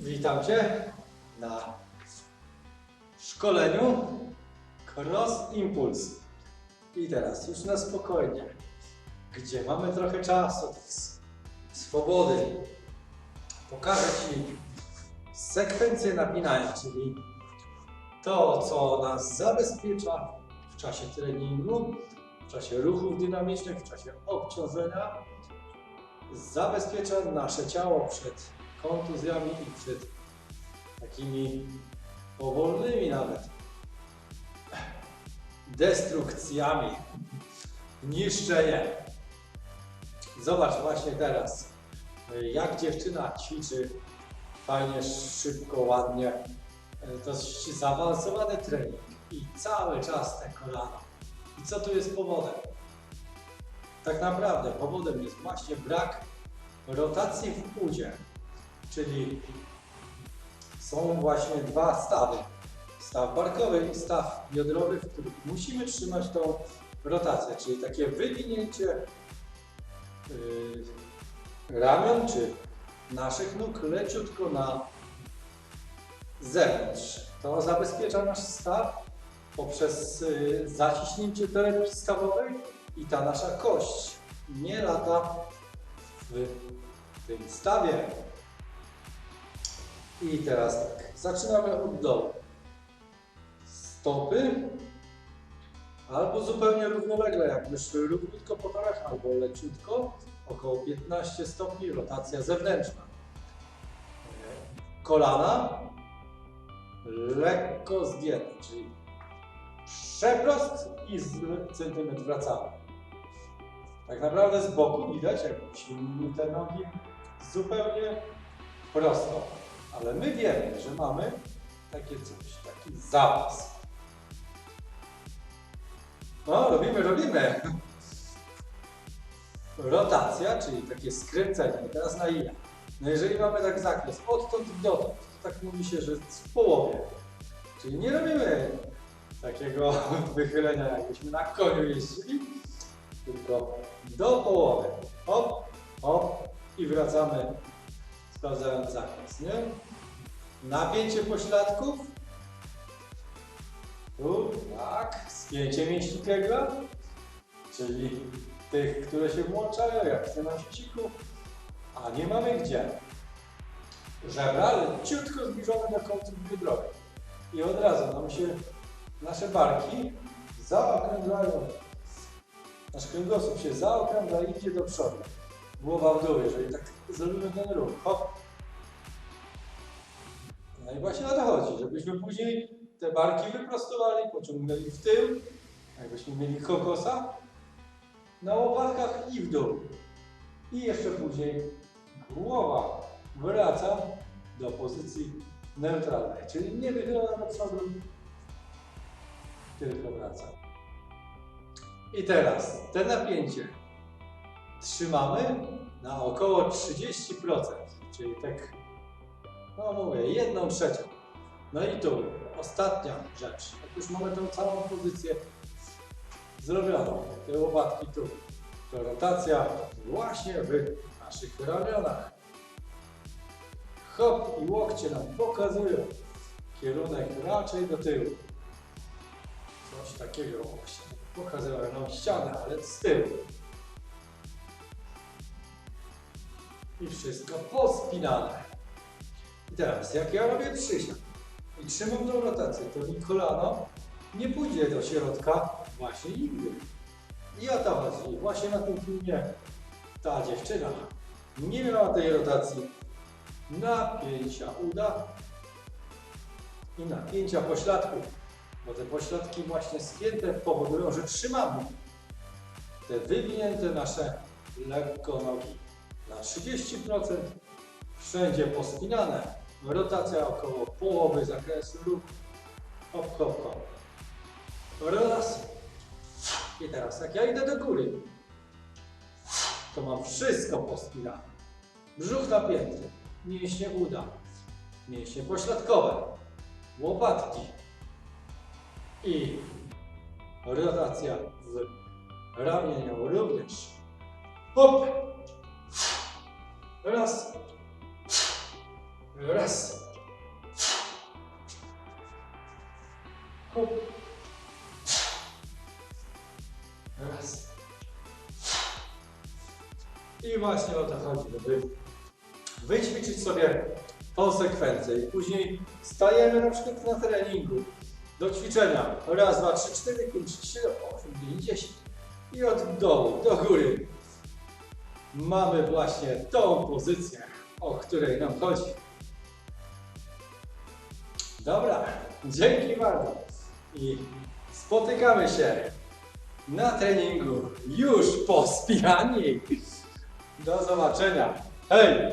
Witam Cię na szkoleniu Cross Impulse. I teraz już na spokojnie, gdzie mamy trochę czasu, swobody, pokażę Ci sekwencję napinania, czyli to, co nas zabezpiecza w czasie treningu, w czasie ruchów dynamicznych, w czasie obciążenia, zabezpiecza nasze ciało przed kontuzjami i przed takimi powolnymi nawet destrukcjami. Niszczenie. Zobacz właśnie teraz, jak dziewczyna ćwiczy fajnie, szybko, ładnie. To jest zaawansowany trening i cały czas te kolana. I co tu jest powodem? Tak naprawdę powodem jest właśnie brak rotacji w udzie, czyli są właśnie dwa stawy. Staw barkowy i staw biodrowy, w których musimy trzymać tą rotację, czyli takie wywinięcie yy, ramion czy naszych nóg leciutko na zewnątrz. To zabezpiecza nasz staw poprzez yy, zaciśnięcie torebki stawowej i ta nasza kość nie lata w tym stawie. I teraz tak, zaczynamy od dołu. Stopy albo zupełnie równolegle, jakby szły równiutko po torach, albo leciutko, około 15 stopni, rotacja zewnętrzna. Kolana lekko zgięte, czyli przeprost i z centymetr wracamy. Tak naprawdę z boku widać, jakbyśmy te nogi zupełnie prosto. Ale my wiemy, że mamy takie coś, taki zapas. No, robimy, robimy. Rotacja, czyli takie skręcenie. Teraz na ile? No jeżeli mamy tak zakres odtąd dotąd, to tak mówi się, że w połowie. Czyli nie robimy takiego wychylenia, jakbyśmy na koniu jeździli, tylko do połowy. Hop, hop i wracamy sprawdzając zakres, nie? Napięcie pośladków. Tu, tak, spięcie mięśni kegla, czyli tych, które się włączają, jak w na sieciku, a nie mamy gdzie. Żebra leciutko zbliżone do końców biodrowych. I od razu nam się nasze barki zaokrąglają. Nasz kręgosłup się zaokrągla i idzie do przodu. Głowa w dół, jeżeli tak zrobimy ten ruch. Hop. I właśnie o to chodzi, żebyśmy później te barki wyprostowali, pociągnęli w tył, jakbyśmy mieli kokosa, na łopatkach i w dół. I jeszcze później głowa wraca do pozycji neutralnej, czyli nie wychyla do przodu, tylko wraca. I teraz te napięcie trzymamy na około 30%, czyli tak, no mówię, jedną trzecią. No i tu ostatnia rzecz. Jak już mamy tą całą pozycję zrobioną, te łopatki tu, to rotacja właśnie w naszych ramionach. Hop i łokcie nam pokazują kierunek raczej do tyłu. Coś takiego właśnie. Pokazują nam ścianę, ale z tyłu. I wszystko pospinane. Teraz, jak ja robię przysiad i trzymam tą rotację, to mi kolano nie pójdzie do środka właśnie nigdy. I o to chodzi. Właśnie na tym filmie ta dziewczyna nie miała tej rotacji napięcia uda i napięcia pośladków, bo te pośladki właśnie spięte powodują, że trzymamy te wywinięte nasze lekko nogi na 30%, wszędzie pospinane, rotacja około połowy zakresu ruchu, hop, hop, hop. Raz. I teraz jak ja idę do góry, to mam wszystko pospinane. Brzuch napięty, mięśnie uda, mięśnie pośladkowe, łopatki i rotacja w ramieniu również. Hop! Raz. Raz. Hop. Raz. I właśnie o to chodzi, żeby wyćwiczyć sobie tą sekwencję. I później stajemy na przykład na treningu do ćwiczenia. Raz, dwa, trzy, cztery, pięć, siedem, osiem, dziewięć, dziesięć. I od dołu do góry. Mamy właśnie tą pozycję, o której nam chodzi. Dobra, dzięki bardzo. I spotykamy się na treningu już po spijani. Do zobaczenia. Hej!